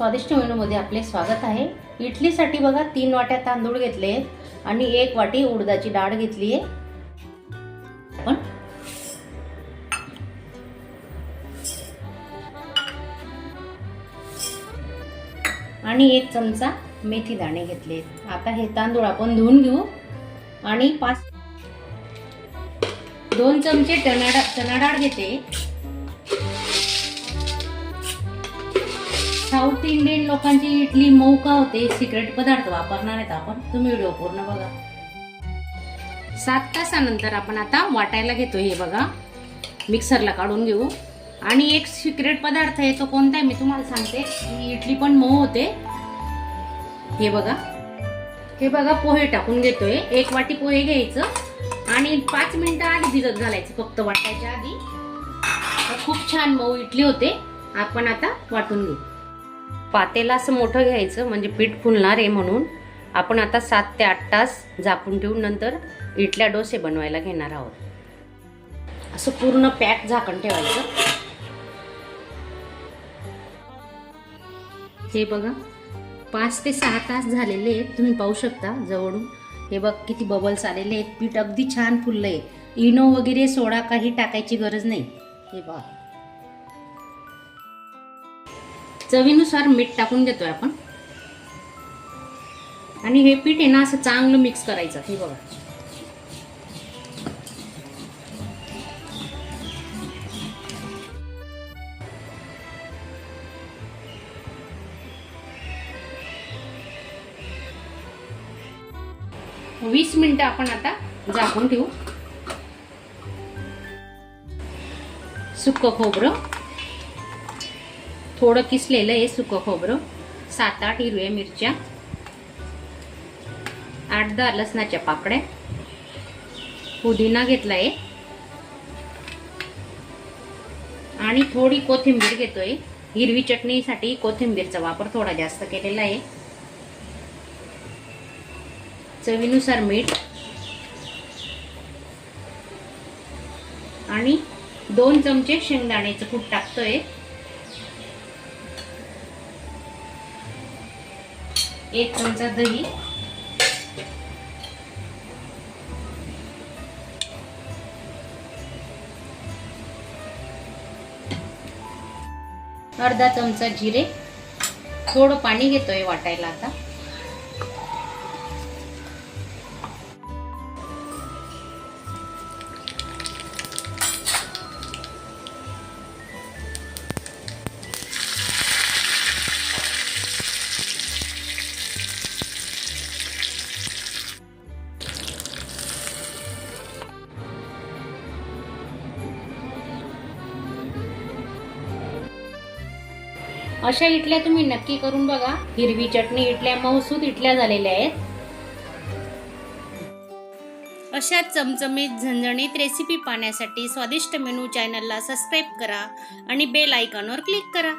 स्वादिष्ट मेनूमध्ये आपले स्वागत आहे. इडलीसाठी बघा तीन वाट्या तांदूळ घेतले आणि एक वाटी उडदाची डाळ घेतली. आहे आणि एक चमचा मेथी दाणे घेतले. आता हे तांदूळ आपण धुवून घेऊ. आणि पाच दोन चमचे चणा चणा डाळ घेते. साऊथ इंडियन लोकांची इडली मऊ का होते? सिक्रेट पदार्थ वापरणार आहेत आपण. तुम्ही व्हिडिओ पूर्ण बघा. सात तासानंतर आपण आता वाटायला घेतो हे बघा. मिक्सरला काढून घेऊ. आणि एक सिक्रेट पदार्थ आहे तो कोणता आहे? मी तुम्हाला सांगते. की इडली पण मऊ होते. हे बघा. हे बघा पोहे टाकून घेतोय. एक वाटी पोहे घ्यायचं. आणि पाच मिनिटं आधी भिजत घालायचं फक्त वाटायच्या आधी. खूप छान मऊ इडली होते. आपण आता वाटून घेऊ. पातेला असं मोठं घ्यायचं म्हणजे पीठ फुलणार आहे म्हणून. आपण आता सात ते आठ तास झाकून ठेवून नंतर इडल्या डोसे बनवायला घेणार आहोत. असं पूर्ण पॅक झाकण ठेवायचं. हे बघा पाच ते सहा तास झालेले आहेत तुम्ही पाहू शकता जवळून. हे बघ किती बबल्स आलेले आहेत पीठ अगदी छान फुललं आहे इनो वगैरे सोडा काही टाकायची गरज नाही. हे बघा. चवीनुसार मीठ टाकून देतोय आपण. आणि हे पीठ आहे ना असं चांगलं मिक्स करायचं. हे बघा. वीस मिनिटं आपण आता झाकून ठेवू. सुक्क खोबरं. थोडं किसलेलं आहे सुकं खोबरं. सात आठ हिरव्या मिरच्या. आठ दहा लसणाच्या पाकड्या पुदिना घेतला आहे. आणि थोडी कोथिंबीर घेतोय. हिरवी चटणीसाठी कोथिंबीरचा वापर थोडा जास्त केलेला आहे. चवीनुसार मीठ. आणि दोन चमचे शेंगदाण्याचं कूट टाकतोय. एक चमचा दही. अर्धा चमचा जिरे. थोडं पाणी घेतोय वाटायला आता. अशा इटल्या तुम्ही नक्की करून बघा. हिरवी चटणी इटल्या मऊसूद इटल्या झालेल्या आहेत. अशा चमचमीत झणझणीत रेसिपी पाहण्यासाठी स्वादिष्ट मेनू चॅनलला सबस्क्राईब करा आणि बेल आयकॉनवर क्लिक करा.